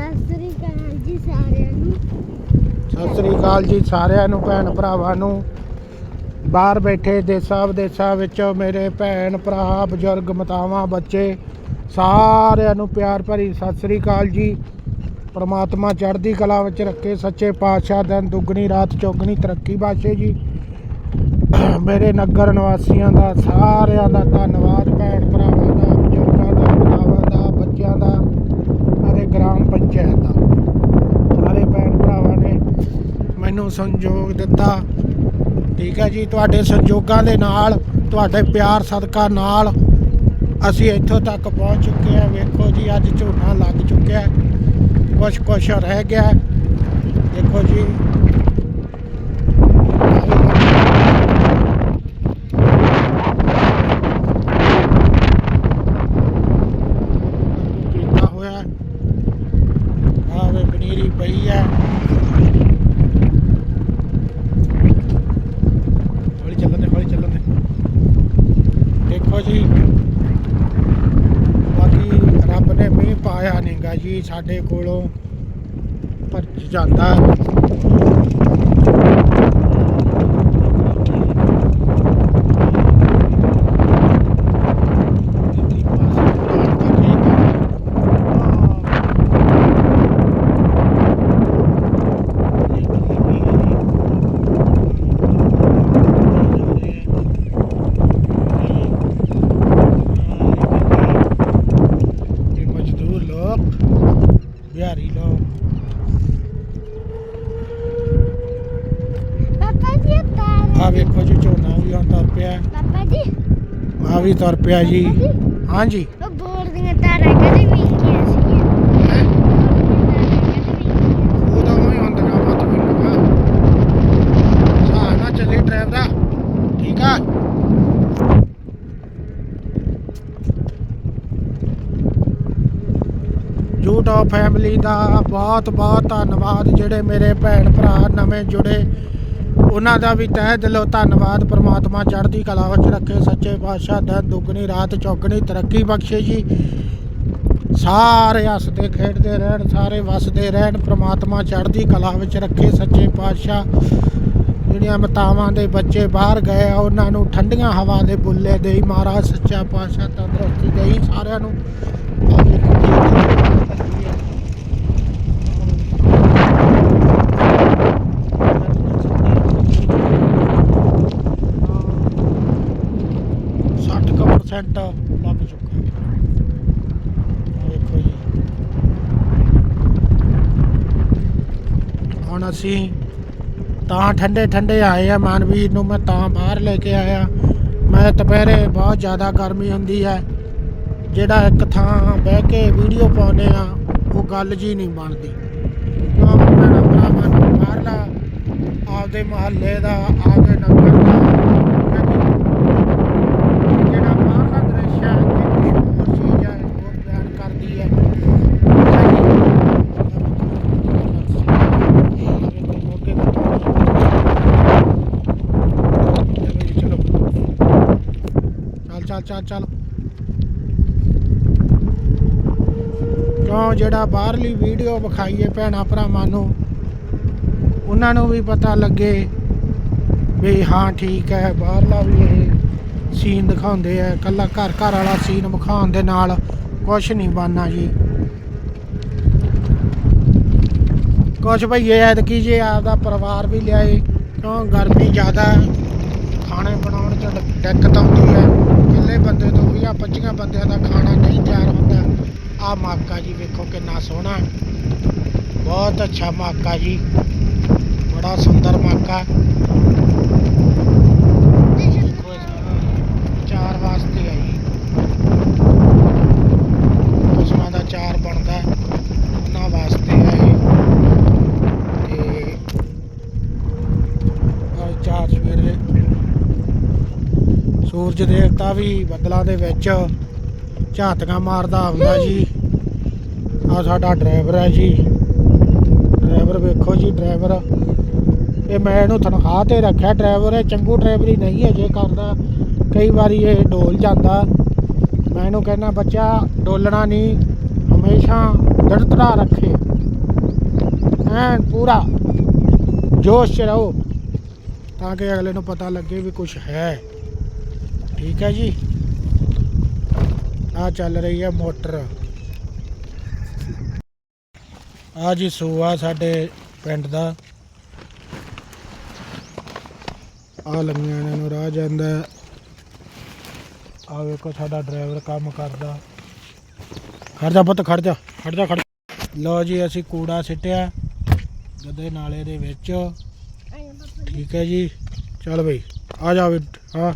ਸਤਿ ਸ੍ਰੀ ਅਕਾਲ ਜੀ ਸਾਰਿਆਂ ਨੂੰ ਸਤਿ ਸ੍ਰੀ ਅਕਾਲ ਜੀ ਸਾਰਿਆਂ ਨੂੰ ਭੈਣ ਭਰਾਵਾਂ ਨੂੰ। ਬਾਹਰ ਬੈਠੇ ਦੇਸਾਂ ਵਿਦੇਸਾਂ ਵਿੱਚ ਮੇਰੇ ਭੈਣ ਭਰਾ, ਬਜ਼ੁਰਗ, ਮਾਤਾਵਾਂ, ਬੱਚੇ, ਸਾਰਿਆਂ ਨੂੰ ਪਿਆਰ ਭਰੀ ਸਤਿ ਸ੍ਰੀ ਅਕਾਲ ਜੀ। ਪਰਮਾਤਮਾ ਚੜ੍ਹਦੀ ਕਲਾ ਵਿੱਚ ਰੱਖੇ ਸੱਚੇ ਪਾਤਸ਼ਾਹ ਦਿਨ ਦੁੱਗਣੀ, ਰਾਤ ਚੌਗਣੀ, ਤਰੱਕੀ ਬਖਸ਼ੇ ਜੀ। ਮੇਰੇ ਨਗਰ ਨਿਵਾਸੀਆਂ ਦਾ, ਸਾਰਿਆਂ ਦਾ ਧੰਨਵਾਦ, ਭੈਣ ਭਰਾਵਾਂ ਦਾ, ਬਜ਼ੁਰਗਾਂ ਦਾ, ਮਾਤਾਵਾਂ ਦਾ, ਬੱਚਿਆਂ ਦਾ, ਅਤੇ ਗ੍ਰਾਮ ਪੰਚਾਇਤ। ਦਾ ਸਾਰੇ ਭੈਣ ਭਰਾਵਾਂ ਨੇ ਮੈਨੂੰ ਸੰਯੋਗ ਦਿੱਤਾ। ਠੀਕ ਹੈ ਜੀ, ਤੁਹਾਡੇ ਸੰਯੋਗਾਂ ਦੇ ਨਾਲ, ਤੁਹਾਡੇ ਪਿਆਰ ਸਦਕਾ ਨਾਲ ਅਸੀਂ ਇੱਥੋਂ ਤੱਕ ਪਹੁੰਚ ਚੁੱਕੇ ਹਾਂ। ਵੇਖੋ ਜੀ, ਅੱਜ ਝੋਨਾ ਲੱਗ ਚੁੱਕਿਆ। ਕੁਛ ਕੁਛ ਰਹਿ ਗਿਆ। ਦੇਖੋ ਜੀ ਕੀਤਾ ਹੋਇਆ ਆਵੇ ਪਨੀਰੀ ਪਈ ਹੈ ਹੌਲੀ ਚੱਲਣ ਦੇ ਹੌਲੀ ਚੱਲਣ ਦੇ ਦੇਖੋ ਜੀ। ਬਾਕੀ ਰੱਬ ਨੇ ਮੀਂਹ ਪਾਇਆ ਨਹੀਂਗਾ ਜੀ ਸਾਡੇ ਕੋਲੋਂ ਪਰ ਜਾਂਦਾ ਇਹ ਮਜ਼ਦੂਰ ਲੋਕ ਬਿਹਾਰੀ ਲੋਕ ਪਾਪਾ ਜੀ ਤਾਰ ਆ ਵੇਖੋ ਜੀ ਝੋਨਾ ਵੀ ਹੁਣ ਤੁਰ ਪਿਆ। ਪਾਪਾ ਜੀ। ਆ ਵੀ ਤੁਰ ਪਿਆ ਜੀ। ਹਾਂਜੀ। ਉਹ ਬੋਰ ਦੀਆਂ ਤਾਰਾਂ ਕਦੇ ਮਿਲਦੀਆਂ ਸੀ ਉਹਦਾ ਉਹੀ ਹੁੰਦਾ ਨਾ ਮਤ ਮਿਲੂਗਾ ਸਾਹ ਨਾ ਚੱਲੇ ਡਰਾਈਵਰਾ ਠੀਕ ਆ YouTube ਫੈਮਿਲੀ ਦਾ ਬਹੁਤ ਬਹੁਤ ਧੰਨਵਾਦ ਜਿਹੜੇ ਮੇਰੇ ਭੈਣ ਭਰਾ ਨਵੇਂ ਜੁੜੇ। ਉਹਨਾਂ ਦਾ ਵੀ ਤਹਿ ਦਿਲੋਂ ਧੰਨਵਾਦ। ਪ੍ਰਮਾਤਮਾ ਚੜ੍ਹਦੀ ਕਲਾ ਵਿੱਚ ਰੱਖੇ। ਸੱਚੇ ਪਾਤਸ਼ਾਹ ਦਿਨ ਦੁੱਗਣੀ ਰਾਤ ਚੌਗਣੀ ਤਰੱਕੀ ਬਖਸ਼ੇ ਜੀ। ਸਾਰੇ ਹੱਸਦੇ, ਖੇਡਦੇ ਰਹਿਣ, ਸਾਰੇ ਵਸਦੇ ਰਹਿਣ। ਪ੍ਰਮਾਤਮਾ ਚੜ੍ਹਦੀ ਕਲਾ ਵਿੱਚ ਰੱਖੇ। ਸੱਚੇ ਪਾਤਸ਼ਾਹ ਜਿਹੜੀਆਂ ਮਾਤਾਵਾਂ ਦੇ ਬੱਚੇ ਬਾਹਰ ਗਏ ਆ, ਉਹਨਾਂ ਨੂੰ ਠੰਡੀਆਂ ਹਵਾ ਦੇ ਬੁੱਲੇ ਦੇਈ। ਮਹਾਰਾਜ ਸੱਚਾ ਪਾਤਸ਼ਾਹ ਤੰਦਰੁਸਤੀ ਦੇਈ ਸਾਰਿਆਂ ਨੂੰ। 100% ਲੱਗ ਚੁੱਕਾ ਦੇਖੋ ਜੀ। ਹੁਣ ਅਸੀਂ ਤਾਂ ਠੰਡੇ ਠੰਡੇ ਆਏ ਆ ਮਾਨਵੀਰ ਨੂੰ, ਮੈਂ ਤਾਂ ਬਾਹਰ ਲੈ ਕੇ ਆਇਆ। ਮੈਂ ਦੁਪਹਿਰੇ ਬਹੁਤ ਜ਼ਿਆਦਾ ਗਰਮੀ ਹੁੰਦੀ ਹੈ। ਜਿਹੜਾ ਇੱਕ ਥਾਂ ਬਹਿ ਕੇ ਵੀਡੀਓ ਪਾਉਂਦੇ ਆ, ਉਹ ਗੱਲ ਜੀ ਨਹੀਂ ਬਣਦੀ। ਕਿਉਂ? ਭੈਣਾ ਭਰਾਵਾਂ ਨੂੰ ਬਾਹਰਲਾ ਆਪਦੇ ਮਹੱਲੇ ਦਾ, ਆਪਦੇ ਨਗਰ ਚੱਲ ਚੱਲ। ਕਿਉਂ ਜਿਹੜਾ ਬਾਹਰਲੀ ਵੀਡੀਓ ਵਿਖਾਈਏ ਭੈਣਾ ਭਰਾਵਾਂ ਨੂੰ, ਉਹਨਾਂ ਨੂੰ ਵੀ ਪਤਾ ਲੱਗੇ ਵੀ ਹਾਂ, ਠੀਕ ਹੈ, ਬਾਹਰਲਾ ਵੀ ਇਹ ਸੀਨ ਦਿਖਾਉਂਦੇ ਆ ਕੱਲਾ ਘਰ ਘਰ ਵਾਲਾ ਸੀਨ ਵਿਖਾਉਣ ਦੇ ਨਾਲ ਕੁਝ ਨਹੀਂ ਬਣਨਾ ਜੀ। ਕੁਝ ਭਈਏ ਐਤਕੀ ਜੇ ਆਪਦਾ ਪਰਿਵਾਰ ਵੀ ਲਿਆਏ, ਕਿਉਂ ਗਰਮੀ ਜ਼ਿਆਦਾ, ਖਾਣੇ ਬਣਾਉਣ ਚ ਦਿੱਕਤ ਆਉਂਦੀ ਹੈ। ਇਕੱਲੇ ਬੰਦੇ ਤੋਂ ਵੀ ਆ 25 ਬੰਦਿਆਂ ਦਾ ਖਾਣਾ ਨਹੀਂ ਤਿਆਰ ਹੁੰਦਾ। ਆ ਮਾਕਾ ਜੀ ਵੇਖੋ ਕਿੰਨਾ ਸੋਹਣਾ। ਬਹੁਤ ਅੱਛਾ ਮਾਕਾ ਜੀ। ਬੜਾ ਸੁੰਦਰ ਮਾਕਾ ਦੇਖੋ ਇਸ- ਚਾਰ ਵਾਸਤੇ ਆ ਜੀ ਪਸ਼ੂਆਂ ਦਾ ਚਾਰ ਬਣਦਾ ਹੈ, ਉਹਨਾਂ ਵਾਸਤੇ ਆ ਇਹ ਤੇ ਆਹ ਚਾਰ ਸਵੇਰੇ ਸੂਰਜ ਦੇਵਤਾ ਵੀ ਬੱਦਲਾਂ ਦੇ ਵਿੱਚ ਝਾਤੀਆਂ ਮਾਰਦਾ ਹੁੰਦਾ ਜੀ। ਆ ਸਾਡਾ ਡਰਾਈਵਰ ਹੈ ਜੀ। ਡਰਾਈਵਰ ਵੇਖੋ ਜੀ, ਡਰਾਈਵਰ। ਇਹ ਮੈਂ ਇਹਨੂੰ ਤਨਖਾਹ ਤੇ ਰੱਖਿਆ, ਡਰਾਈਵਰ ਇਹ ਚੰਗੂ ਡਰਾਈਵਰੀ ਨਹੀਂ ਹੈ, ਜੇ ਕਰਦਾ, ਕਈ ਵਾਰੀ ਇਹ ਡੋਲ ਜਾਂਦਾ। ਮੈਂ ਇਹਨੂੰ ਕਹਿੰਦਾ, ਬੱਚਾ, ਡੋਲਣਾ ਨਹੀਂ, ਹਮੇਸ਼ਾ ਦੜਤੜਾ ਰੱਖੇ। ਐਨ ਪੂਰਾ ਜੋਸ਼ 'ਚ ਰਹੋ, ਤਾਂ ਕਿ ਅਗਲੇ ਨੂੰ ਪਤਾ ਲੱਗੇ ਵੀ ਕੁਝ ਹੈ। ਠੀਕ ਹੈ ਜੀ। ਆ ਚੱਲ ਰਹੀ ਹੈ ਮੋਟਰ। ਆ ਜੀ ਸੂਆ ਸਾਡੇ ਪਿੰਡ ਦਾ। ਆ ਲੰਗਿਆਂ ਨੂੰ ਰਾਹ ਜਾਂਦਾ ਆ ਵੇਖੋ ਸਾਡਾ ਡਰਾਈਵਰ ਕੰਮ ਕਰਦਾ। ਖੜ ਜਾ ਪੁੱਤ ਖੜ ਜਾ ਖੜ ਜਾ ਖੜ। ਲਓ ਜੀ ਅਸੀਂ ਕੂੜਾ ਸਿੱਟਿਆ ਗਦੇ ਨਾਲੇ ਦੇ ਵਿੱਚ। ਠੀਕ ਹੈ ਜੀ ਚੱਲ ਬਈ ਆ ਜਾ ਵੀ ਹਾਂ।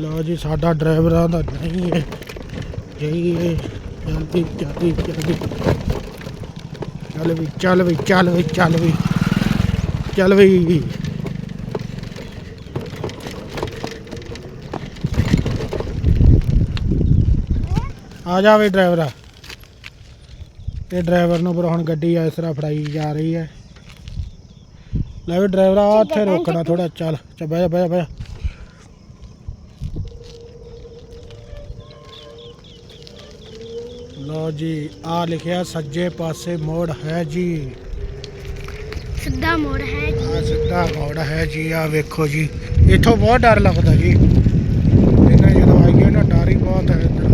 ਲਓ ਜੀ ਸਾਡਾ ਡਰਾਈਵਰਾਂ ਦਾ ਨਹੀਂ ਹੈ। ਜਈ ਹੈ ਜਲਦੀ ਜਲਦੀ ਜਲਦੀ ਚੱਲ ਵੀ ਚੱਲ ਵੀ ਚੱਲ ਵੀ ਚੱਲ ਵੀ। ਚੱਲ ਵੀ। ਆ ਜਾ ਵੀ ਡਰਾਈਵਰਾ। ਇਹ ਡਰਾਈਵਰ ਨੂੰ ਪਰ ਹੁਣ ਗੱਡੀ ਇਸ ਤਰ੍ਹਾਂ ਫੜਾਈ ਜਾ ਰਹੀ ਹੈ। ਲੈ ਵੀ ਡਰਾਈਵਰਾ ਆ ਇੱਥੇ ਰੋਕਣਾ ਥੋੜਾ ਚੱਲ ਚੱਲ ਬਹਿ ਜਾ ਬਹਿ ਜਾ ਬਹਿ ਜਾ। ਲਓ ਜੀ ਆ ਲਿਖਿਆ ਸੱਜੇ ਪਾਸੇ ਮੋੜ ਹੈ ਜੀ। ਸਿੱਧਾ ਮੋੜ ਹੈ ਜੀ। ਆ ਸਿੱਧਾ ਮੋੜ ਹੈ ਜੀ ਆ ਵੇਖੋ ਜੀ। ਇੱਥੋਂ ਬਹੁਤ ਡਰ ਲੱਗਦਾ ਜੀ ਇਹਨਾਂ ਜਦੋਂ ਆਈਏ ਨਾ ਡਰ ਹੀ ਬਹੁਤ ਹੈ ਇੱਧਰ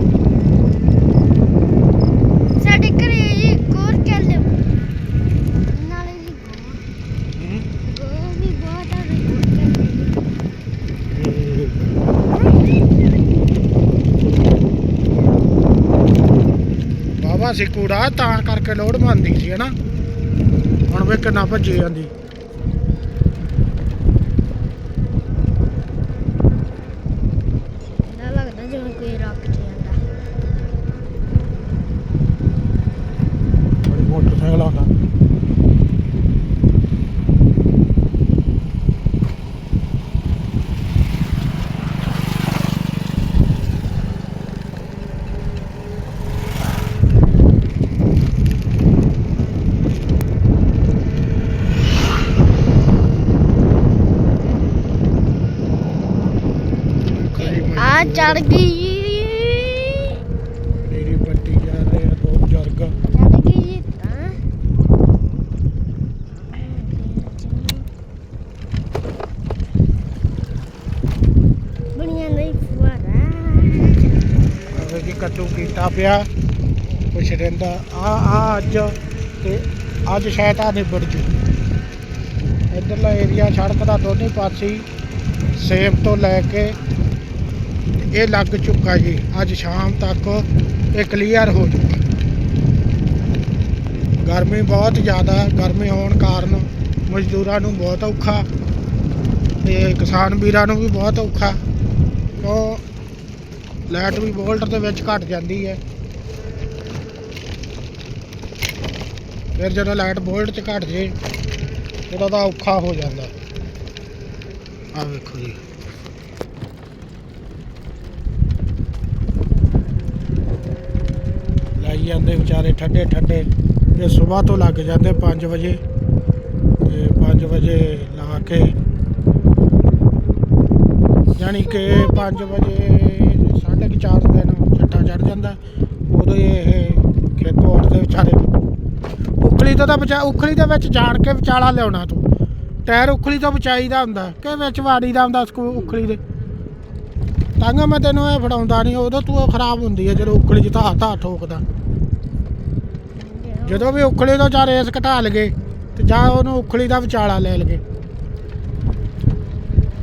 ਸਾਡੇ ਘਰੇ ਜੀ ਕੋਰ ਚੱਲ ਨਾਲੇ ਜੀ ਗੋ ਵੀ ਬਹੁਤ ਆ ਕੋਰ ਬਾਬਾ ਸੀ ਕੂੜਾ ਤਾਂ ਕਰਕੇ ਲੋੜ ਮੰਦੀ ਸੀ ਹਨਾ? ਹੁਣ ਵੇ ਕਿੰਨਾ ਭੱਜੀ ਜਾਂਦੀ ਚੱਲਦਾ ਲੱਗਦਾ ਜਿਵੇਂ ਕੋਈ ਰੱਖ ਜਾਂਦਾ ਬੜੀ ਮੋਟਰਸਾਈਕਲ ਆਉਂਦਾ ਆ ਚੜ ਗਈ। ਮੇਰੀ ਪੱਟੀ ਜਾ ਰਹੇ ਆ ਦੋ ਬਜ਼ੁਰਗ ਚੜ ਗਈ ਜੀ ਤਾਂ। ਬੜੀਆਂ ਨਹੀਂ ਫੁਆਰਾ। ਆਵੇ ਜੀ ਕੱਦੂ ਕੀਤਾ ਪਿਆ। ਕੁਛ ਰਹਿੰਦਾ। ਆ ਆ ਅੱਜ ਤੇ ਅੱਜ ਸ਼ਾਇਦ ਆ ਨਿਬੜ ਜੂ। ਇਧਰਲਾ ਏਰੀਆ ਸੜਕ ਦਾ ਦੋਨੇ ਪਾਸੇ ਸੇਮ ਤੋਂ ਲੈ ਕੇ ਇਹ ਲੱਗ ਚੁੱਕਾ ਜੀ। ਅੱਜ ਸ਼ਾਮ ਤੱਕ ਇਹ ਕਲੀਅਰ ਹੋ ਚੁੱਕਾ। ਗਰਮੀ ਬਹੁਤ ਜ਼ਿਆਦਾ, ਗਰਮੀ ਹੋਣ ਕਾਰਨ ਮਜ਼ਦੂਰਾਂ ਨੂੰ ਬਹੁਤ ਔਖਾ ਤੇ ਕਿਸਾਨ ਵੀਰਾਂ ਨੂੰ ਵੀ ਬਹੁਤ ਔਖਾ। ਉਹ ਲਾਈਟ ਵੀ ਵੋਲਟ ਦੇ ਵਿੱਚ ਘਟ ਜਾਂਦੀ ਹੈ। ਫਿਰ ਜਦੋਂ ਲਾਈਟ ਵੋਲਟ 'ਚ ਘਟ ਜੇ, ਉਦੋਂ ਤਾਂ ਔਖਾ ਹੋ ਜਾਂਦਾ। ਆ ਵੇਖੋ ਜੀ। ਲਾਈ ਜਾਂਦੇ ਵਿਚਾਰੇ ਠੰਡੇ ਠੰਡੇ ਜੇ ਸਵੇਰ ਤੋਂ ਲੱਗ ਜਾਂਦੇ 5 ਵਜੇ ਤੇ 5 ਵਜੇ ਲਾ ਕੇ ਯਾਨੀ ਕਿ 5 ਵਜੇ ਸਾਢੇ ਕੁ ਚਾਰ ਦਿਨ ਛੱਟਾ ਚੜ ਜਾਂਦਾ, ਉਦੋਂ ਇਹ ਖੇਤੋਂ ਉੱਠਦੇ ਵਿਚਾਰੇ ਉਖਲੀ ਤੋਂ ਤਾਂ ਬਚਾ, ਉਖਲੀ ਦੇ ਵਿੱਚ ਜਾਣ ਕੇ ਵਿਚਾਲਾ ਲਿਆਉਣਾ ਤੂੰ। ਟਾਇਰ ਉਖਲੀ ਤੋਂ ਬਚਾਈਦਾ ਹੁੰਦਾ, ਕਿ ਵਿੱਚ ਵਾੜੀ ਦਾ ਹੁੰਦਾ ਸਕੂ ਉਖਲੀ ਦੇ। ਤਾਂ ਮੈਂ ਤੈਨੂੰ ਇਹ ਫੜਾਉਂਦਾ ਨਹੀਂ ਉਦੋਂ ਤੂੰ ਉਹ ਖਰਾਬ ਹੁੰਦੀ ਹੈ ਜਦੋਂ ਉਖਲੀ 'ਚ ਤਾਂ ਹੱਥ ਠੋਕਦਾ। ਜਦੋਂ ਵੀ ਉਖਲੀ ਤੋਂ ਜਾਂ ਰੇਸ ਘਟਾ ਲਗੇ ਤੇ ਜਾਂ ਉਹਨੂੰ ਉਖਲੀ ਦਾ ਵਿਚਾਲਾ ਲੈ ਲਗੇ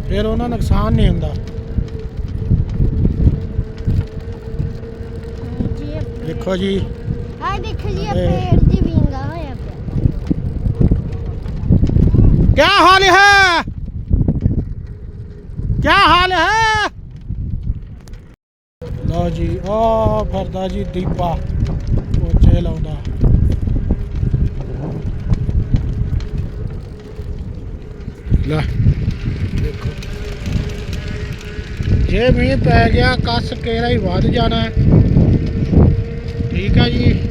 ਫਿਰ ਉਹਨਾਂ ਨੁਕਸਾਨ ਨਹੀਂ ਹੁੰਦਾ। ਦੇਖੋ ਜੀ। ਆ ਦੇਖੋ ਜੀ ਆ ਜੀ ਵਿੰਗਾ ਹੋਇਆ ਪਿਆ। ਕੀ ਹਾਲ ਹੈ? ਕੀ ਹਾਲ ਹੈ? ਲਓ ਜੀ ਆ ਫਰਦਾ ਜੀ ਦੀਪਾ ਉਹ ਚੇ ਲਾਉਂਦਾ। ਲੈ। ਦੇਖੋ। ਜੇ ਮੀਂਹ ਪੈ ਗਿਆ ਕੱਸ ਕੇਰਾ ਹੀ ਵੱਧ ਜਾਣਾ। ਠੀਕ ਹੈ ਜੀ।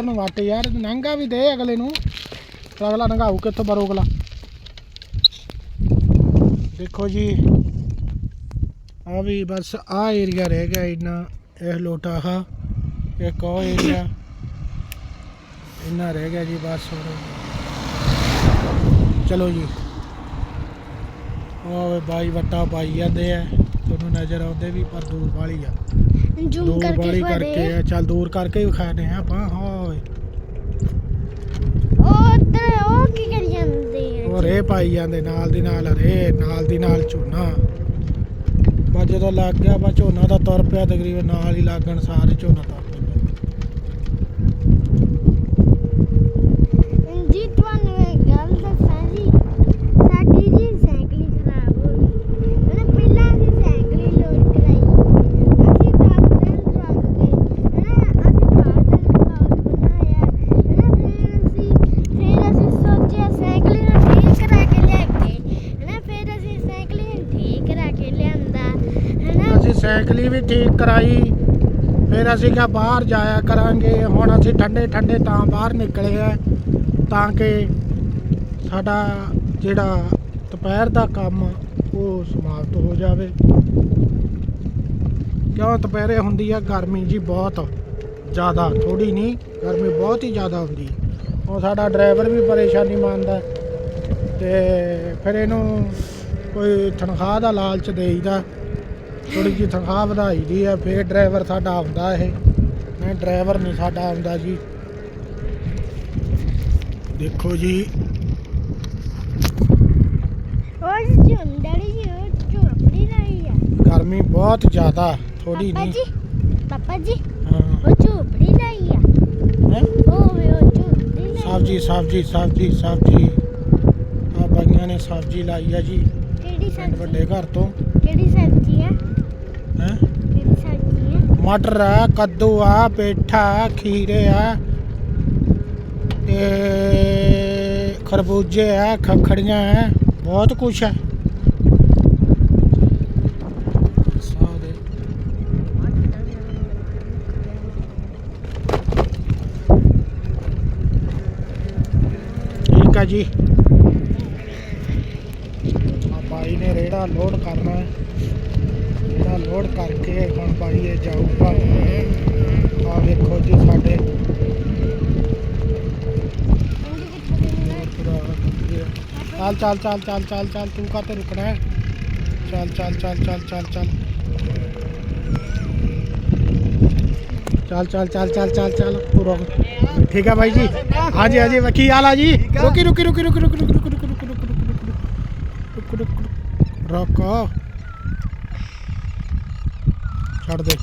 ਇੱਧਰ ਨੂੰ ਵੱਟ ਯਾਰ ਨੰਗਾ ਵੀ ਦੇ ਅਗਲੇ ਨੂੰ ਤੇ ਅਗਲਾ ਨੰਗਾਊ ਕਿੱਥੋਂ ਬਰੋ ਅਗਲਾ ਦੇਖੋ ਜੀ ਆ ਵੀ ਬਸ ਆ ਏਰੀਆ ਰਹਿ ਗਿਆ ਇੰਨਾ ਇਹ ਲੋਟਾ ਆ ਇੱਕ ਉਹ ਏਰੀਆ ਇੰਨਾ ਰਹਿ ਗਿਆ ਜੀ ਬਸ ਹੋਰ ਚਲੋ ਜੀ ਉਹ ਵੇ ਬਾਈ ਵੱਟਾ ਪਾਈ ਜਾਂਦੇ ਆ ਤੁਹਾਨੂੰ ਨਜ਼ਰ ਆਉਂਦੇ ਵੀ ਪਰ ਦੂਰ ਵਾਲੀ ਆ ਜ਼ੂਮ ਦੂਰ ਕਰਕੇ ਵਾਲੀ ਕਰਕੇ ਚੱਲ ਦੂਰ ਕਰਕੇ ਵੀ ਖਾਣੇ ਆ ਆਪਾਂ ਉਹ ਉੱਧਰ ਉਹ ਕੀ ਕਰੀ ਜਾਂਦੇ ਆ? ਉਹ ਰੇ ਪਾਈ ਜਾਂਦੇ, ਨਾਲ ਦੀ ਨਾਲ ਰੇ ਨਾਲ ਦੀ ਨਾਲ ਝੋਨਾ। ਬਾ ਜਦੋਂ ਲੱਗ ਗਿਆ ਬਾ ਝੋਨਾ ਦਾ ਤੁਰ ਪਿਆ, ਤਕਰੀਬਨ ਨਾਲ ਹੀ ਲੱਗਣ, ਸਾਰੇ ਝੋਨਾ ਤੁਰ ਪੈਂਦਾ ਜੀ ਤੁਹਾਨੂੰ ਇੱਕ ਗੱਲ ਦੱਸਾਂ ਜੀ ਸਾਡੀ ਜੀ ਸਾਈਕਲ ਖਰਾਬ ਹੋ ਗਈ ਹਨਾ ਪਹਿਲਾਂ ਅਸੀਂ ਸਾਈਕਲ ਹੀ ਲੋਡ ਕਰਾਈ ਅਸੀਂ 10 ਦਿਨ ਰੱਖ ਗਏ ਹਨਾ ਅਸੀਂ ਬਾਅਦ ਵਿੱਚ ਬਲੌਗ ਬਣਾਇਆ ਹਨਾ ਫਿਰ ਅਸੀਂ ਫਿਰ ਅਸੀਂ ਸੋਚਿਆ ਸਾਈਕਲ ਨੂੰ ਠੀਕ ਕਰਾ ਕੇ ਲੈ ਕੇ ਹਨਾ ਫਿਰ ਅਸੀਂ ਸਾਈਕਲ ਨੂੰ ਠੀਕ ਕਰਾ ਕੇ ਲਿਆਂਦਾ ਹਨਾ ਅਸੀਂ ਵੀ ਠੀਕ ਕਰਾਈ। ਫਿਰ ਅਸੀਂ ਕਿਹਾ ਬਾਹਰ ਜਾਇਆ ਕਰਾਂਗੇ। ਹੁਣ ਅਸੀਂ ਠੰਡੇ ਠੰਡੇ ਤਾਂ ਬਾਹਰ ਨਿਕਲੇ ਆ। ਤਾਂ ਕਿ ਸਾਡਾ ਜਿਹੜਾ ਦੁਪਹਿਰ ਦਾ ਕੰਮ, ਉਹ ਸਮਾਪਤ ਹੋ ਜਾਵੇ। ਕਿਉਂ? ਦੁਪਹਿਰੇ ਹੁੰਦੀ ਆ ਗਰਮੀ ਜੀ ਬਹੁਤ। ਜ਼ਿਆਦਾ ਥੋੜੀ ਨਹੀਂ, ਗਰਮੀ ਬਹੁਤ ਹੀ ਜ਼ਿਆਦਾ ਹੁੰਦੀ। ਉਹ ਸਾਡਾ ਡਰਾਈਵਰ ਵੀ ਪਰੇਸ਼ਾਨੀ ਮੰਨਦਾ। ਤੇ ਫਿਰ ਇਹਨੂੰ ਕੋਈ ਤਨਖਾਹ ਦਾ ਲਾਲਚ ਦੇਈਦਾ। ਥੋੜੀ ਜਿਹੀ ਤਨਖਾਹ ਵਧਾਈ ਦੀ ਆ ਫਿਰ ਡਰਾਈਵਰ ਸਾਡਾ ਆਉਂਦਾ ਇਹ। ਨਹੀਂ ਡਰਾਈਵਰ ਨਹੀਂ ਸਾਡਾ ਆਉਂਦਾ ਜੀ। ਦੇਖੋ ਜੀ। ਉਹ ਜੀ ਡੈਡੀ ਜੀ ਝੋਪੜੀ ਲਈ ਆ? ਗਰਮੀ ਬਹੁਤ ਜ਼ਿਆਦਾ ਥੋੜੀ ਪਾਪਾ ਨਹੀਂ। ਜੀ ਪਾਪਾ ਜੀ ਹਾਂ। ਉਹ ਝੋਪੜੀ ਲਈ ਆ? ਹੈਂ? ਉਹ ਵੇ ਉਹ ਝੋਪੜੀ ਲਈ ਸਬਜੀ ਸਬਜੀ ਸਬਜੀ ਸਬਜੀ। ਆ ਬਾਈਆਂ ਨੇ ਸਬਜੀ ਲਾਈ ਆ ਜੀ ਕਿਹੜੀ ਪਿੰਡ ਸਬਜ਼ੀ? ਵੱਡੇ ਘਰ ਤੋਂ। ਕਿਹੜੀ ਸਬਜ਼ੀ ਆ? ਹੈ? ਮਟਰ ਆ ਕੱਦੂ ਆ ਪੇਠਾ ਆ, ਖੀਰੇ ਆ ਤੇ ਖਰਬੂਜੇ ਆ ਖਖੜੀਆਂ ਆ ਬਹੁਤ ਕੁਛ ਹੈ ਠੀਕ ਆ ਜੀ। ਆ ਬਾਈ ਨੇ ਰੇੜਾ ਲੋਡ ਕਰਨਾ ਹੈ। ਰੇੜਾ ਲੋਡ ਕਰਕੇ ਹੁਣ ਬਾਈ ਇਹ ਜਾਊਗਾ ਆ ਵੇਖੋ ਜੀ ਸਾਡੇ ਚੱਲ ਚੱਲ ਚੱਲ ਚੱਲ ਚੱਲ ਚੱਲ ਤੂੰ ਕਾਤੇ ਰੁਕਣਾ ਹੈ ਚੱਲ ਚੱਲ ਚੱਲ ਚੱਲ ਚੱਲ ਚੱਲ ਚੱਲ ਚੱਲ ਚੱਲ ਚੱਲ ਚੱਲ ਚੱਲ ਤੂੰ ਰੁਕ ਠੀਕ ਹੈ ਭਾਈ ਜੀ ਹਾਂਜੀ ਹਾਂਜੀ ਕੀ ਹਾਲ ਆ ਜੀ ਰੁਕੀ ਰੁਕੀ ਰੁਕੀ ਰੁਕੀ ਰੁਕੀ ਰੁਕੀ ਰੁਕੀ ਰੁਕੀ ਰੁਕੀ ਰੁਕੀ ਰੁਕੀ ਰੁਕੀ ਰੁਕ ਛੱਡ ਦੇ।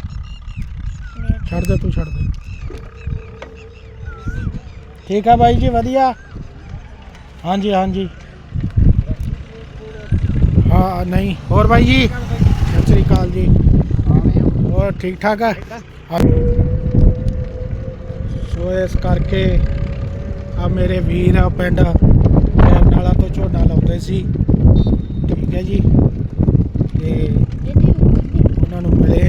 ਛੱਡ ਦੇ, ਤੂੰ ਛੱਡ ਦੇ। ਠੀਕ ਆ ਬਾਈ ਜੀ, ਵਧੀਆ। ਹਾਂਜੀ ਹਾਂਜੀ। ਹਾਂ, ਨਹੀਂ, ਹੋਰ ਬਾਈ ਜੀ? ਸਤਿ ਸ੍ਰੀ ਅਕਾਲ ਜੀ। ਹੋਰ, ਠੀਕ ਠਾਕ ਆ? ਸੋ, ਇਸ ਕਰਕੇ ਆ ਮੇਰੇ ਵੀਰ ਪਿੰਡ। ਟੈਮ ਨਾਲਾ ਤੋਂ ਝੋਨਾ ਲਾਉਂਦੇ ਸੀ। ਠੀਕ ਹੈ ਜੀ ਤੇ ਇਹਦੀ ਉਹਨਾਂ ਨੂੰ ਮਿਲੇ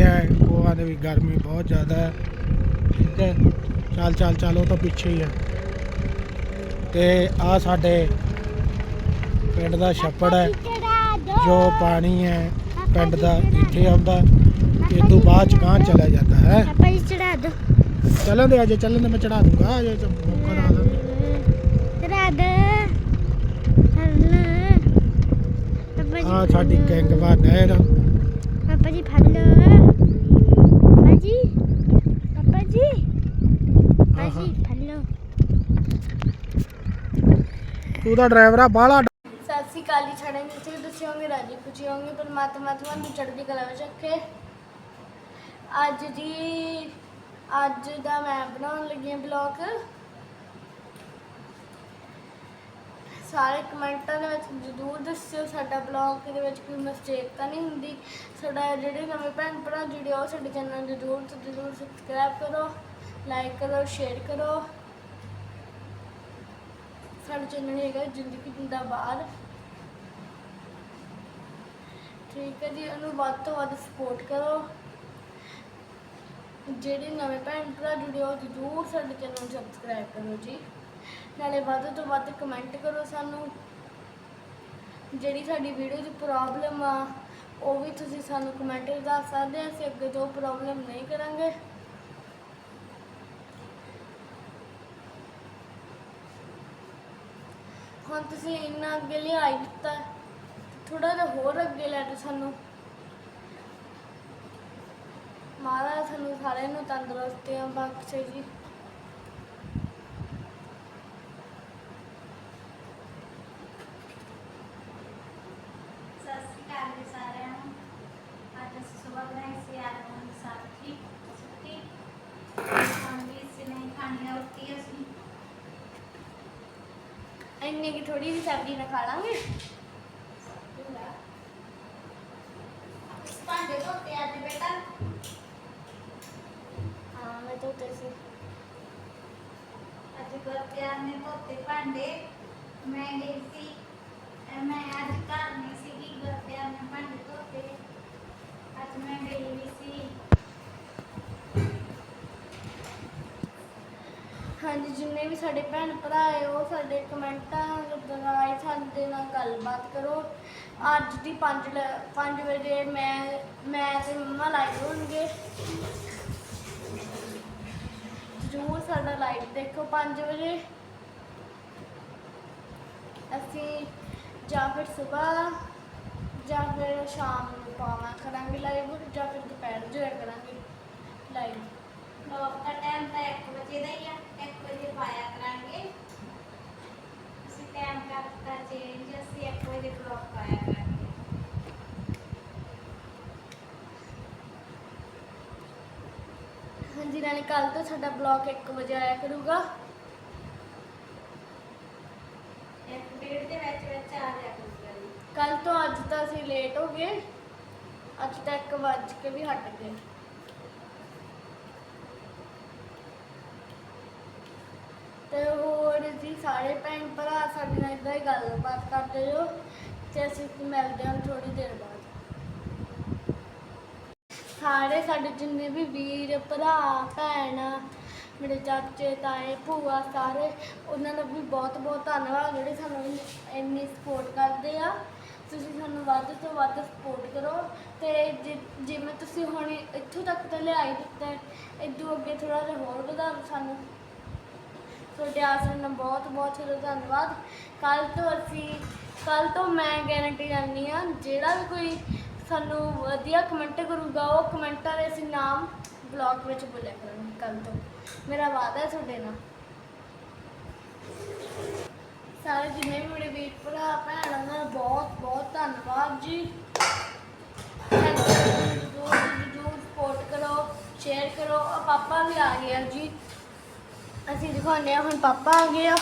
ਆ ਉਹ ਆਂਦੇ ਵੀ ਗਰਮੀ ਬਹੁਤ ਜ਼ਿਆਦਾ ਹੈ। ਠੀਕ ਹੈ। ਚੱਲ ਚੱਲ ਚੱਲ ਉਹ ਤਾਂ ਪਿੱਛੇ ਹੀ ਆ ਤੇ ਆ ਸਾਡੇ ਪਿੰਡ ਦਾ ਛੱਪੜ ਹੈ ਜੋ ਪਾਣੀ ਹੈ ਪਿੰਡ ਦਾ ਇੱਥੇ ਆਉਂਦਾ ਇਹ ਤੋਂ ਬਾਅਦ ਚ ਗਾਂ ਚਲਾ ਜਾਂਦਾ ਹੈ। ਪਾਪਾ ਜੀ ਚੜਾ ਦੋ। ਚੱਲਣ ਦੇ ਅਜੇ ਚੱਲਣ ਦੇ ਮੈਂ ਚੜਾ ਦੂੰਗਾ। ਅਜੇ ਮੌਕਾ ਨਾ ਚੜਾ ਦੇ। ਆ ਸਾਡੀ ਕੈਂਗਵਾ ਨਹਿਰ ਪਾਪਾ ਜੀ ਫੜ ਲਓ ਪਾਪਾ ਜੀ ਪਾਪਾ ਜੀ ਪਾਪਾ ਆਹਾ। ਜੀ ਫੜ ਲਓ ਤੂੰ ਦਾ ਡਰਾਈਵਰ ਆ, ਬਾਹਲਾ ਸਤਿ ਸ੍ਰੀ ਅਕਾਲ ਜੀ ਛੜੇ ਨੀਚੇ ਤੁਸੀਂ ਹੋਗੇ ਰਾਜੀ ਖੁਸ਼ੀ ਹੋਗੇ ਪਰਮਾਤਮਾ ਤੁਹਾਨੂੰ ਚੜ੍ਹਦੀ ਕਲਾ ਵਿੱਚ ਰੱਖੇ। ਅੱਜ ਜੀ, ਅੱਜ ਦਾ ਮੈਂ ਬਣਾਉਣ ਲੱਗੀ ਹਾਂ ਬਲੌਗ ਸਾਰੇ ਕਮੈਂਟਾਂ ਦੇ ਵਿੱਚ ਜ਼ਰੂਰ ਦੱਸਿਓ, ਸਾਡਾ ਬਲੌਗ ਦੇ ਵਿੱਚ ਕੋਈ ਮਿਸਟੇਕ ਤਾਂ ਨਹੀਂ ਹੁੰਦੀ। ਸਾਡਾ ਜਿਹੜੇ ਨਵੇਂ ਭੈਣ ਭਰਾ ਜੁੜੇ ਹੋ ਸਾਡੇ ਚੈਨਲ ਨੂੰ ਜ਼ਰੂਰ ਤੋਂ ਜ਼ਰੂਰ ਸਬਸਕ੍ਰਾਈਬ ਕਰੋ ਲਾਈਕ ਕਰੋ ਸ਼ੇਅਰ ਕਰੋ। ਸਾਡਾ ਚੈਨਲ ਹੈਗਾ, ਜ਼ਿੰਦਗੀ ਜਿੰਦਾਬਾਦ ਠੀਕ ਹੈ ਜੀ ਉਹਨੂੰ ਵੱਧ ਤੋਂ ਵੱਧ ਸਪੋਰਟ ਕਰੋ। ਜਿਹੜੇ ਨਵੇਂ ਭੈਣ ਭਰਾ ਜੁੜੇ ਹੋ, ਜ਼ਰੂਰ ਸਾਡੇ ਚੈਨਲ ਨੂੰ ਸਬਸਕ੍ਰਾਈਬ ਕਰੋ ਜੀ। ਨਾਲੇ ਵੱਧ ਤੋਂ ਵੱਧ ਕਮੈਂਟ ਕਰੋ ਸਾਨੂੰ। ਜਿਹੜੀ ਸਾਡੀ ਵੀਡੀਓ 'ਚ ਪ੍ਰੋਬਲਮ ਆ, ਉਹ ਵੀ ਤੁਸੀਂ ਸਾਨੂੰ ਕਮੈਂਟ 'ਚ ਦੱਸ ਸਕਦੇ ਆ, ਅਸੀਂ ਅੱਗੇ ਤੋਂ ਪ੍ਰੋਬਲਮ ਨਹੀਂ ਕਰਾਂਗੇ। ਹੁਣ ਤੁਸੀਂ ਇੰਨਾ ਅੱਗੇ ਲਿਆਈ ਦਿੱਤਾ ਥੋੜਾ ਜਿਹਾ ਹੋਰ ਅੱਗੇ ਲੈ ਜਾਓ ਸਾਨੂੰ। ਮਹਾਰਾਜ, ਸਾਨੂੰ ਸਾਰਿਆਂ ਨੂੰ ਤੰਦਰੁਸਤੀਆਂ ਬਖਸ਼ੇ ਜੀ ਸਤਿ ਸ਼੍ਰੀ ਅਕਾਲ ਜੀ ਸਾਰਿਆਂ ਨੂੰ ਅੱਜ ਅਸੀਂ ਸਵੇਰ ਬਣਾਈ ਸੀ ਆਲੂ ਦੀ ਸਬਜ਼ੀ ਸੁੱਕੀ ਹੁਣ ਵੀ ਅਸੀਂ ਨਹੀਂ ਖਾਣੀ ਰੋਟੀ ਅਸੀਂ ਇੰਨੇ ਕੀ ਥੋੜੀ ਜਿਹੀ ਸਬਜ਼ੀ ਨਾ ਖਾ ਲਾਂਗੇ। ਭਾਂਡੇ ਧੋਤੇ ਅੱਜ ਬੇਟਾ। ਹਾਂ ਮੈਂ ਤਾਂ ਤੇ ਸੀ। ਅੱਜ ਗੁਰਪਿਆਰ ਨੇ ਧੋਤੇ ਭਾਂਡੇ। ਮੈਂ ਗਈ ਸੀ ਮੈਂ ਅੱਜ ਘਰ ਨਹੀਂ ਸੀਗੀ ਗੁਰਪਿਆਰ ਨੇ ਭਾਂਡੇ ਧੋਤੇ। ਅੱਜ ਮੈਂ ਗਈ ਸੀ। ਹਾਂਜੀ, ਜਿੰਨੇ ਵੀ ਸਾਡੇ ਭੈਣ ਭਰਾ ਹੈ, ਉਹ ਸਾਡੇ ਕਮੈਂਟਾਂ ਰਾਹੀਂ ਸਾਡੇ ਨਾਲ ਗੱਲਬਾਤ ਕਰੋ। ਅੱਜ ਦੀ 5 5 ਵਜੇ ਮੈਂ ਮੈਂ ਤੇ ਮੰਮਾ ਲਾਈਵ ਹੋਣਗੇ। ਜ਼ਰੂਰ ਸਾਡਾ ਲਾਈਵ ਦੇਖੋ 5 ਵਜੇ। ਅਸੀਂ ਜਾਂ ਫਿਰ ਸਵੇਰ ਜਾਂ ਫਿਰ ਸ਼ਾਮ ਨੂੰ ਪਾਵਾਂ ਕਰਾਂਗੇ ਲਾਈਵ ਜਾਂ ਫਿਰ ਦੁਪਹਿਰ ਜੋ ਕਰਾਂਗੇ ਲਾਈਵ ਲੋਕ ਦਾ ਟਾਈਮ ਤਾਂ 1 ਵਜੇ ਦਾ ਹੀ ਆ 1 ਵਜੇ ਪਾਇਆ ਕਰਾਂਗੇ। ਅਸੀਂ ਟਾਈਮ ਕਰਤਾ ਚੇਂਜ ਅਸੀਂ 1 ਵਜੇ ਬਲੌਗ ਪਾਇਆ ਕਰਾਂਗੇ। ਹਾਂਜੀ ਨਾਲੇ ਕੱਲ ਤੋਂ ਸਾਡਾ ਬਲੌਗ 1 ਵਜੇ ਆਇਆ ਕਰੂਗਾ। ਇੱਕ ਡੇਢ ਦੇ ਵਿੱਚ ਵਿੱਚ ਆ ਜਾਇਆ ਕਰੂਗਾ ਜੀ। ਕੱਲ ਤੋਂ ਅੱਜ ਤਾਂ ਅਸੀਂ ਲੇਟ ਹੋ ਗਏ। ਅੱਜ ਤਾਂ 1 ਵੱਜ ਕੇ ਵੀ ਹਟ ਗਏ। ਤੇ ਹੋਰ ਜੀ ਸਾਰੇ ਭੈਣ ਭਰਾ ਸਾਡੇ ਨਾਲ ਇਦਾਂ ਹੀ ਗੱਲਬਾਤ ਕਰਦੇ ਰਹੋ ਤੇ ਅਸੀਂ ਮਿਲਦੇ ਹਾਂ ਥੋੜੀ ਦੇਰ ਬਾਅਦ। ਸਾਰੇ ਸਾਡੇ ਜਿੰਨੇ ਵੀ ਵੀਰ ਭਰਾ ਭੈਣ ਮੇਰੇ ਚਾਚੇ ਤਾਏ ਭੂਆ ਸਾਰੇ ਉਹਨਾਂ ਦਾ ਵੀ ਬਹੁਤ ਬਹੁਤ ਧੰਨਵਾਦ ਜਿਹੜੇ ਸਾਨੂੰ ਇੰਨੀ- ਸਪੋਰਟ ਕਰਦੇ ਆ। ਤੁਸੀਂ ਸਾਨੂੰ ਵੱਧ ਤੋਂ ਵੱਧ ਸਪੋਰਟ ਕਰੋ ਤੇ ਜਿ- ਜਿਵੇਂ ਤੁਸੀਂ ਹੁਣ ਇੱਥੋਂ ਤੱਕ ਤਾਂ ਲਿਆਈ ਦਿੱਤਾ ਹੈ, ਇਦੋਂ ਅੱਗੇ ਥੋੜਾ ਜਿਹਾ ਹੋਰ ਵਧਾਓ ਸਾਨੂੰ ਤੁਹਾਡੇ ਆਸਣ ਦਾ ਬਹੁਤ ਬਹੁਤ ਤੁਹਾਡਾ ਧੰਨਵਾਦ। ਕੱਲ ਤੋਂ ਅਸੀਂ ਕੱਲ ਤੋਂ ਮੈਂ ਗਾਰੰਟੀ ਦਿੰਦੀ ਹਾਂ, ਜਿਹੜਾ ਵੀ ਕੋਈ ਸਾਨੂੰ ਵਧੀਆ ਕਮੈਂਟ ਕਰੂਗਾ, ਉਹ ਕਮੈਂਟਾਂ ਦੇ ਅਸੀਂ ਨਾਮ ਬਲੌਗ ਵਿੱਚ ਬੋਲਿਆ ਕਰਾਂਗੇ ਕੱਲ ਤੋਂ। ਮੇਰਾ ਵਾਅਦਾ ਹੈ ਤੁਹਾਡੇ ਨਾਲ। ਸਾਰੇ ਜਿੰਨੇ ਵੀ ਮੇਰੇ ਵੀਰ ਭਰਾ, ਭੈਣਾਂ ਦਾ ਬਹੁਤ ਬਹੁਤ ਧੰਨਵਾਦ ਜੀ। ਜਰੂਰ ਸਪੋਰਟ ਕਰੋ ਸ਼ੇਅਰ ਕਰੋ ਆ ਪਾਪਾ ਵੀ ਆ ਗਿਆ ਜੀ। ਅਸੀਂ ਦਿਖਾਉਂਦੇ ਹਾਂ ਹੁਣ ਪਾਪਾ ਆ ਗਏ ਆ।